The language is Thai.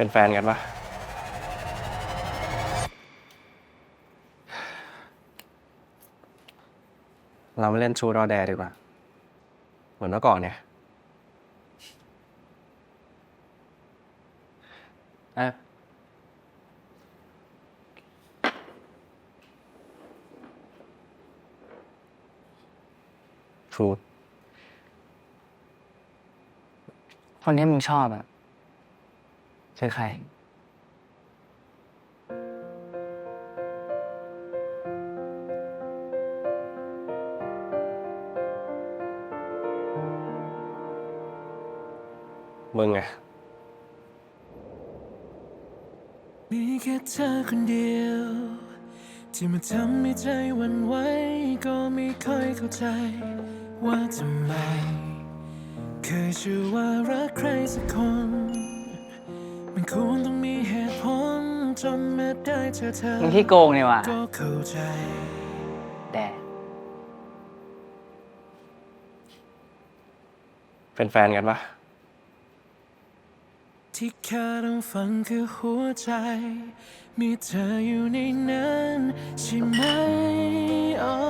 เป็นแฟนกันปะเราไม่เล่นชูรอแดดีกว่า เหมือนเมื่อก่อนเนี่ยเอะชูคนที่มึงชอบอะ คือใคร มึงไง มีแค่เธอคนเดียว ที่มาทำให้ใจหวันไหวก็ไม่ค่อยเข้าใจ ว่าทำไม เคยเชื่อว่ารักใครสักคน ม้ได้เจอเธอมึงที่โกงนี่ว่ะก็เข้าใจแดเป็นแฟนกันปะที่แค่ต้องฟังคือหัวใจ มีเธออยู่ในนั้นใช่ไหมอ๋อ